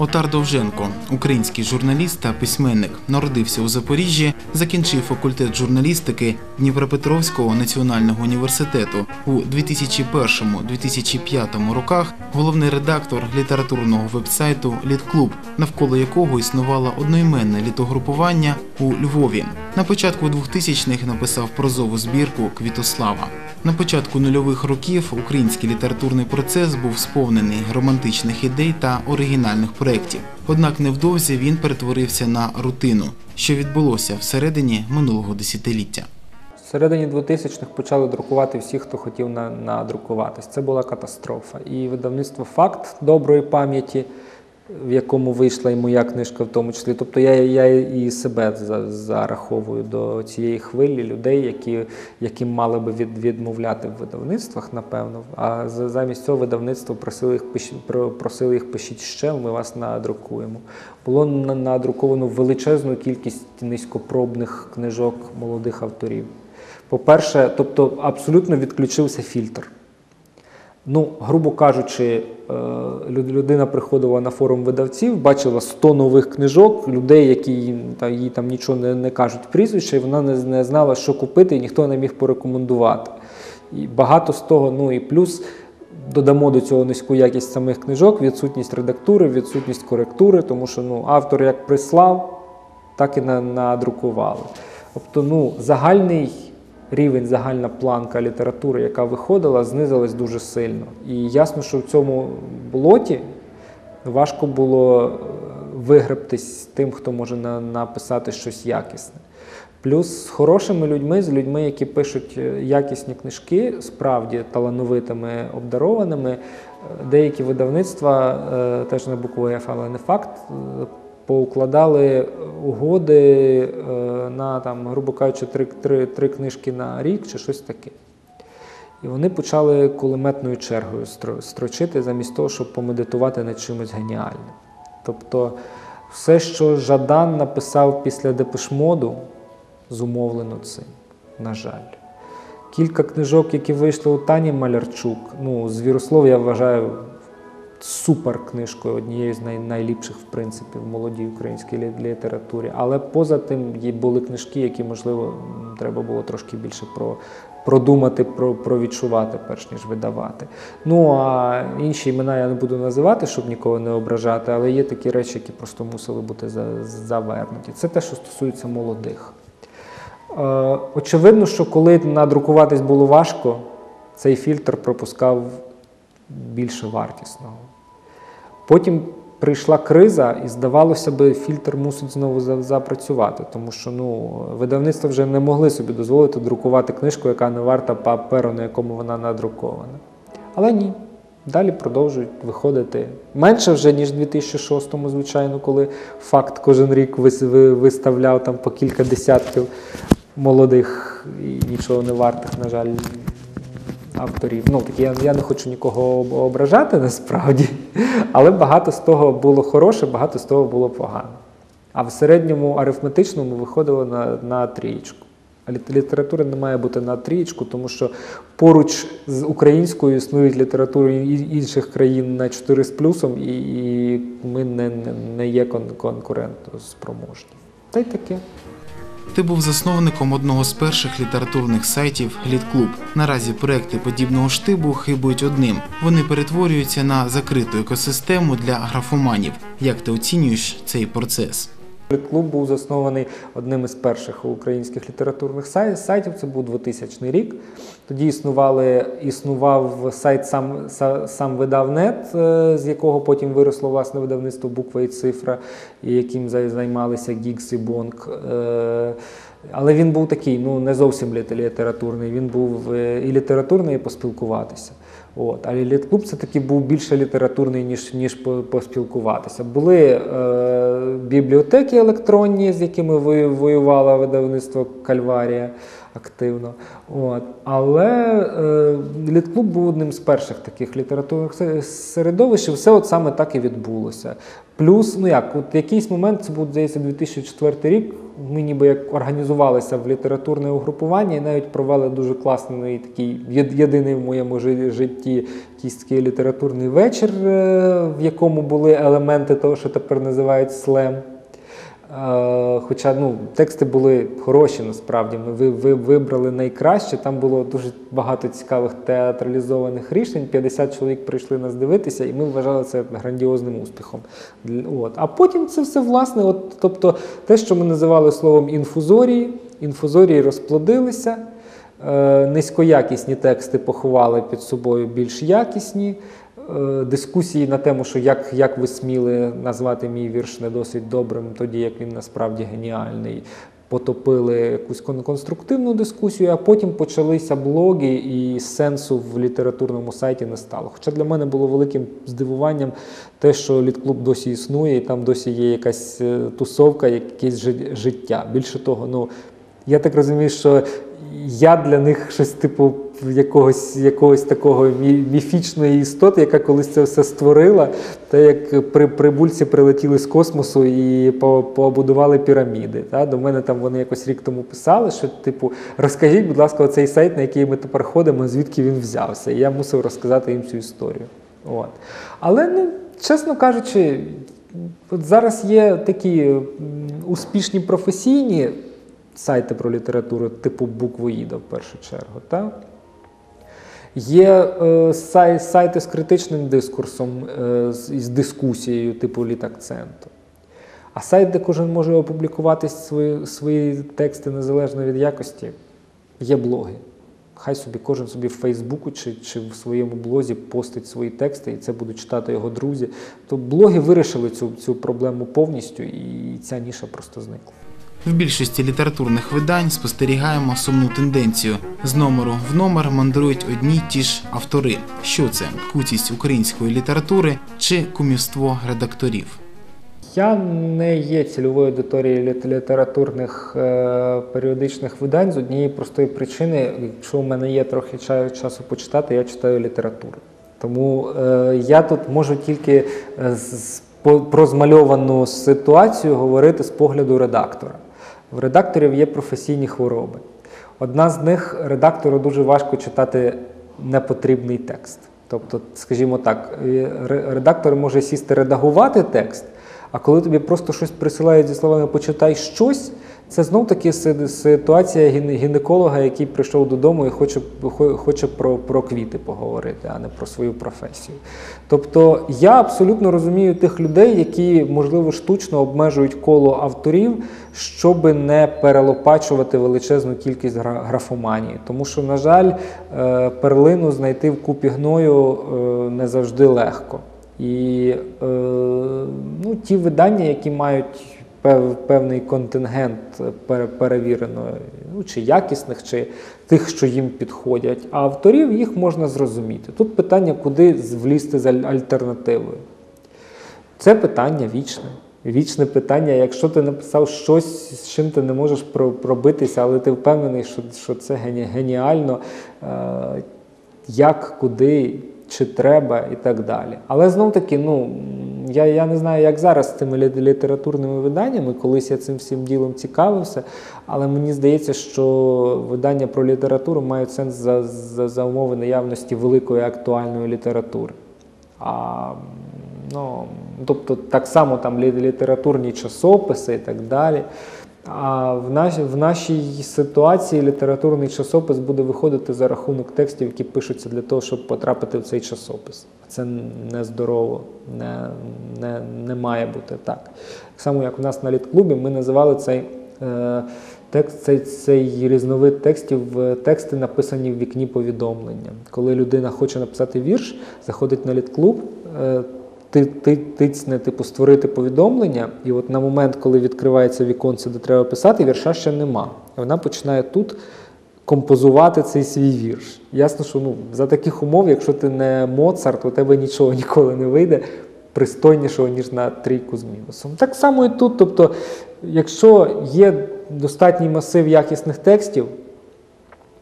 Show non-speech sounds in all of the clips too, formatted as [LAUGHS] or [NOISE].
Отар Довженко, український журналіст та письменник, народився у Запоріжжі, закінчив факультет журналістики Дніпропетровського національного університету у 2001-2005 роках. Головний редактор літературного вебсайту Літклуб, навколо якого існувало одноіменне літогрупування у Львові. На початку 2000-х написав прозову збірку Квітослава. На початку нульових років український літературний процес був сповнений романтичних ідей та оригінальних проєктів. Однак невдовзі він перетворився на рутину, що відбулося всередині минулого десятиліття. В середині 2000-х почали друкувати всі, хто хотів на- надрукуватись. Це була катастрофа. І видавництво Факт доброї пам'яті, в якому вийшла і моя книжка, в тому числі. Тобто я, я і себе за- зараховую до цієї хвилі людей, які, яким мали би від, відмовляти в видавництвах, напевно. А замість цього видавництво просили їх, просили їх пишіть ще, ми вас надрукуємо. Було на- надруковано величезну кількість низькопробних книжок молодих авторів. По-перше, тобто абсолютно відключився фільтр. Ну, грубо кажучи, е, людина приходила на форум видавців, бачила 100 нових книжок, людей, які їй, та, їй там нічого не, не кажуть прізвища, і вона не, не знала, що купити, і ніхто не міг порекомендувати. І багато з того, ну і плюс додамо до цього низьку якість самих книжок, відсутність редактури, відсутність коректури, тому що ну, автор як прислав, так і на- надрукували. Тобто, ну, загальний рівень, загальна планка літератури, яка виходила, знизилась дуже сильно. І ясно, що в цьому болоті важко було е, вигребтись тим, хто може на- написати щось якісне. Плюс з хорошими людьми, з людьми, які пишуть е, якісні книжки, справді талановитими, обдарованими, е, деякі видавництва, теж на букву F, але не факт, поукладали угоди е, на, там, грубо кажучи, три, три, три книжки на рік чи щось таке. І вони почали кулеметною чергою строчити замість того, щоб помедитувати над чимось геніальним. Тобто, все, що Жадан написав після Депешмоду, зумовлено цим, на жаль. Кілька книжок, які вийшли у Тані Малярчук. Ну, Звірослов я вважаю супер книжкою, однією з най- найліпших, в принципі, в молодій українській лі- літературі. Але поза тим були книжки, які, можливо, треба було трошки більше про, продумати, про, провідчувати, перш ніж видавати. Ну а інші імена я не буду називати, щоб нікого не ображати, але є такі речі, які просто мусили бути за- завернуті. Це те, що стосується молодих. Е, Очевидно, що коли надрукуватись було важко, цей фільтр пропускав більше вартісного. Потім прийшла криза, і здавалося би, фільтр мусить знову запрацювати, тому що ну, видавництва вже не могли собі дозволити друкувати книжку, яка не варта паперу, на якому вона надрукована. Але ні. Далі продовжують виходити менше вже, ніж в 2006-му, звичайно, коли факт кожен рік вис- виставляв там по кілька десятків молодих і нічого не вартих, на жаль, авторів. Ну, так я, я не хочу нікого ображати насправді, [LAUGHS] але багато з того було хороше, багато з того було погано. А в середньому арифметичному виходило на, на трієчку. Література не має бути на трієчку, тому що поруч з українською існують літератури інших країн на 4 з плюсом, і, і ми не, не, не є кон, конкурентоспроможні. Та й таке. Ти був засновником одного з перших літературних сайтів Літклуб. Наразі проекти подібного штибу хибують одним. Вони перетворюються на закриту екосистему для графоманів. Як ти оцінюєш цей процес? Клуб був заснований одним із перших українських літературних сайтів. Це був 2000 рік. Тоді існували, існував сайт сам, сам видавнет, е, з якого потім виросло власне видавництво буква і цифра, яким зай- займалися Гікс і Бонк. Але він був такий, ну не зовсім літературний. Він був е, і літературний, і поспілкуватися. От. А літклуб це таки був більше літературний, ніж, ніж поспілкуватися. Були е, бібліотеки електронні, з якими воювало видавництво Кальварія, активно. От. Але е, літклуб був одним з перших таких літературних се- середовищ, і все от саме так і відбулося. Плюс, ну як, от якийсь момент, це був, здається, 2004 рік. Ми ніби як організувалися в літературне угрупування і навіть провели дуже класний такий єдиний в моєму житті якийсь такий літературний вечір, е, в якому були елементи того, що тепер називають слем. Е, Хоча ну, тексти були хороші насправді. Ми ви, ви, вибрали найкраще. Там було дуже багато цікавих театралізованих рішень. 50 чоловік прийшли нас дивитися, і ми вважали це грандіозним успіхом. От. А потім це все власне, от, тобто те, що ми називали словом інфузорії, інфузорії розплодилися. Е, Низькоякісні тексти поховали під собою більш якісні. Е, Дискусії на тему, що як, як ви сміли назвати мій вірш не досить добрим, тоді як він насправді геніальний, потопили якусь конструктивну дискусію, а потім почалися блоги, і сенсу в літературному сайті не стало. Хоча для мене було великим здивуванням те, що літклуб досі існує, і там досі є якась е, тусовка, якесь життя. Більше того, ну я так розумію, що я для них щось типу якогось, якогось такого міфічної істоти, яка колись це все створила, та як при, прибульці прилетіли з космосу і по, побудували піраміди. Та? До мене там вони якось рік тому писали, що типу, розкажіть, будь ласка, оцей сайт, на який ми тепер ходимо, звідки він взявся. І я мусив розказати їм цю історію. От. Але, ну, чесно кажучи, от зараз є такі успішні професійні сайти про літературу, типу буквоїда в першу чергу. Так? Є е, сай, сайти з критичним дискурсом, е, з, із дискусією, типу літакценту. А сайт, де кожен може опублікувати свої, свої тексти незалежно від якості, є блоги. Хай собі кожен собі в Фейсбуку чи, чи в своєму блозі постить свої тексти, і це будуть читати його друзі. То блоги вирішили цю, цю проблему повністю, і ця ніша просто зникла. В більшості літературних видань спостерігаємо сумну тенденцію. З номеру в номер мандрують одні ті ж автори. Що це кутість української літератури чи кумівство редакторів? Я не є цільовою аудиторією літературних е, періодичних видань з однієї простої причини, якщо у мене є трохи ча- часу почитати, я читаю літературу. Тому е, я тут можу тільки е, з, про змальовану ситуацію говорити з погляду редактора. В редакторів є професійні хвороби. Одна з них редактору дуже важко читати непотрібний текст. Тобто, скажімо так, е, редактор може сісти редагувати текст, а коли тобі просто щось присилають зі словами почитай щось, це знов таки ситуація гінеколога, який прийшов додому і хоче, хоче про, про квіти поговорити, а не про свою професію. Тобто я абсолютно розумію тих людей, які, можливо, штучно обмежують коло авторів, щоб не перелопачувати величезну кількість графоманії. Тому що, на жаль, е, перлину знайти в купі гною е, не завжди легко. І е, ну, ті видання, які мають певний контингент пере- перевіреної, ну, чи якісних, чи тих, що їм підходять, а авторів їх можна зрозуміти. Тут питання, куди влізти з альтернативою. Це питання вічне. Вічне питання, якщо ти написав щось, з чим ти не можеш про- пробитися, але ти впевнений, що, що це гені- геніально, е, як, куди, чи треба і так далі. Але знов таки, ну, я, я не знаю, як зараз з цими літературними виданнями, колись я цим всім ділом цікавився, але мені здається, що видання про літературу мають сенс за, за, за умови наявності великої актуальної літератури. А, ну, тобто так само там літературні часописи і так далі. А в, наш, в нашій ситуації літературний часопис буде виходити за рахунок текстів, які пишуться для того, щоб потрапити в цей часопис. Це нездорово, не, не, не має бути так. Так само, як у нас на літклубі, ми називали цей е, текст, цей, цей різновид текстів тексти, написані в вікні повідомлення. Коли людина хоче написати вірш, заходить на літклуб. Е, тицне, типу, створити повідомлення, і от на момент, коли відкривається віконце, де треба писати, вірша ще нема. І вона починає тут композувати цей свій вірш. Ясно, що ну, за таких умов, якщо ти не Моцарт, у тебе нічого ніколи не вийде пристойнішого, ніж на трійку з мінусом. Так само і тут. Тобто, якщо є достатній масив якісних текстів,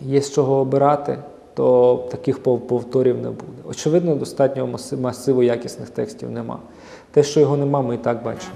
є з чого обирати, то таких пов- повторів не буде. Очевидно, достатнього маси- масиву якісних текстів нема. Те, що його нема, ми і так бачимо.